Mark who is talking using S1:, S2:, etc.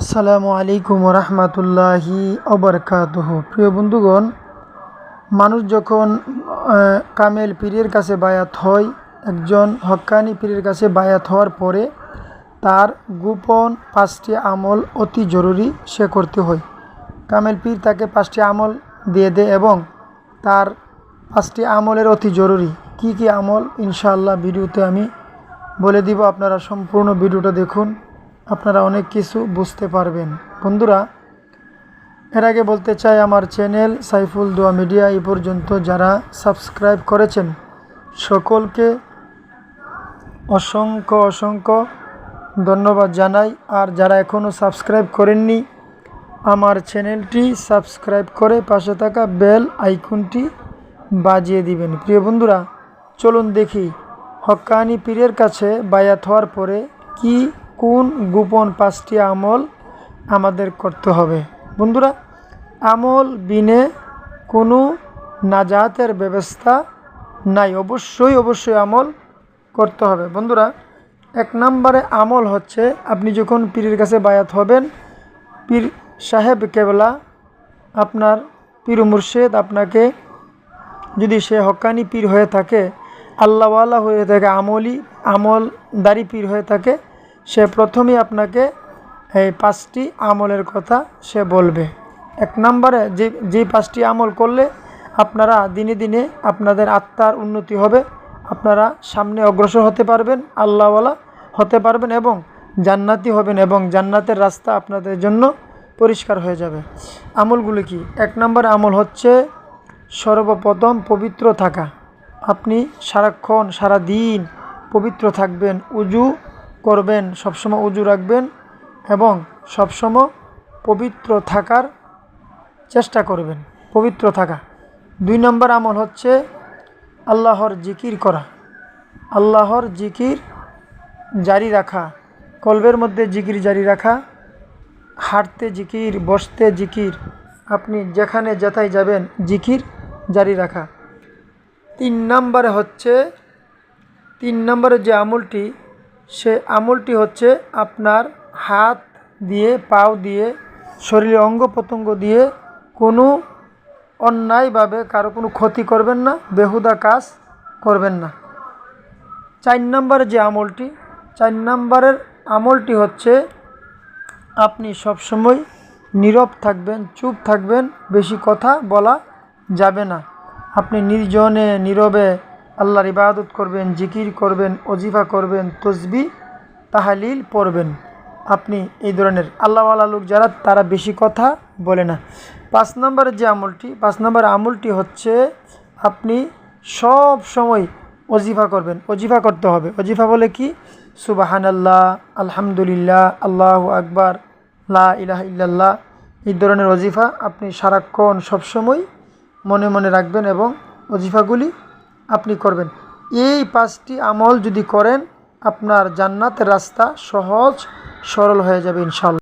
S1: আসসালামু আলাইকুম রহমতুল্লাহি অবরকাতহ প্রিয় বন্ধুগণ, মানুষ যখন কামেল পীরের কাছে বায়াত হয়, একজন হক্কানি পীরের কাছে বায়াত হওয়ার পরে তার গোপন পাঁচটি আমল অতি জরুরি সে করতে হয়। কামেল পীর তাকে পাঁচটি আমল দিয়ে দেয় এবং তার পাঁচটি আমলের অতি জরুরি। কি কি আমল? ইনশাআল্লাহ ভিডিওতে আমি বলে দিব। আপনারা সম্পূর্ণ ভিডিওটা দেখুন। আপনারা অনেক কিছু বুঝতে পারবেন। বন্ধুরা, এর আগে বলতে চাই, আমার চ্যানেল সাইফুল দোয়া মিডিয়া এই পর্যন্ত যারা সাবস্ক্রাইব করেছেন, সকলকে অসংখ্য অসংখ্য ধন্যবাদ জানাই। আর যারা এখনও সাবস্ক্রাইব করেননি, আমার চ্যানেলটি সাবস্ক্রাইব করে পাশে থাকা বেল আইকনটি বাজিয়ে দিবেন। প্রিয় বন্ধুরা, চলুন দেখি হক্কানি পীরের কাছে বায়াত হওয়ার পরে কি কোন গোপন পাঁচটি আমল আমাদের করতে হবে? বন্ধুরা, আমল বিনে কোনো নাজাতের ব্যবস্থা নাই। অবশ্যই অবশ্যই আমল করতে হবে। বন্ধুরা, এক নম্বরে আমল হচ্ছে আপনি যখন পীরের কাছে বায়াত হবেন, পীর সাহেব কেবলা আপনার পীর মুর্শেদ আপনাকে যদি সে হকানি পীর হয়ে থাকে, আল্লাহওয়ালা হয়ে থাকে, আমলি আমলদারি পীর হয়ে থাকে সে প্রথমেই আপনাকে এই পাঁচটি আমলের কথা সে বলবে। এক নম্বরে যে যে পাঁচটি আমল করলে আপনারা দিনে দিনে আপনাদের আত্মার উন্নতি হবে, আপনারা সামনে অগ্রসর হতে পারবেন, আল্লাহওয়ালা হতে পারবেন এবং জান্নাতি হবেন এবং জান্নাতের রাস্তা আপনাদের জন্য পরিষ্কার হয়ে যাবে। আমলগুলো কি? এক নম্বর আমল হচ্ছে সর্বপ্রথম পবিত্র থাকা। আপনি সারাক্ষণ সারা দিন পবিত্র থাকবেন, উজু করবেন, সবসময় উজু রাখবেন এবং সবসময় পবিত্র থাকার চেষ্টা করবেন। পবিত্র থাকা। দুই নম্বর আমল হচ্ছে আল্লাহর জিকির করা। আল্লাহর জিকির জারি রাখা। কলবের মধ্যে জিকির জারি রাখা। হাঁটতে জিকির, বসতে জিকির। আপনি যেখানে যেথায় যাবেন, জিকির জারি রাখা। তিন নম্বরে হচ্ছে, তিন নম্বরে যে আমলটি সে আমলটি হচ্ছে আপনার হাত দিয়ে, পাও দিয়ে, শরীরে অঙ্গ প্রত্যঙ্গ দিয়ে কোনো অন্যায়ভাবে কারও কোনো ক্ষতি করবেন না, বেহুদা কাজ করবেন না। চার নম্বরে যে আমলটি, চার নম্বরের আমলটি হচ্ছে আপনি সবসময় নীরব থাকবেন, চুপ থাকবেন, বেশি কথা বলা যাবে না। আপনি নির্জনে, নীরবে আল্লাহর ইবাদত করবেন, জিকির করবেন অজিফা করবেন, তসবি, তাহালিল পড়বেন। আপনি এই ধরনের আল্লাহওয়ালা লোক যারা, তারা বেশি কথা বলে না। পাঁচ নম্বরের যে আমলটি, পাঁচ নম্বর আমলটি হচ্ছে, আপনি সব সময় অজিফা করবেন। অজিফা করতে হবে। অজিফা বলে কি? সুবাহান আল্লাহ আলহামদুলিল্লাহ, আল্লাহ আকবার, লা ইলাহা ইল্লাল্লাহ। এই ধরনের অজিফা আপনি সারাক্ষণ সবসময় মনে মনে রাখবেন এবং অজিফাগুলি আপনি করবেন। এই পাঁচটি আমল যদি করেন, আপনার জান্নাতের রাস্তা সহজ, সরল হয়ে যাবে ইনশাল্লাহ।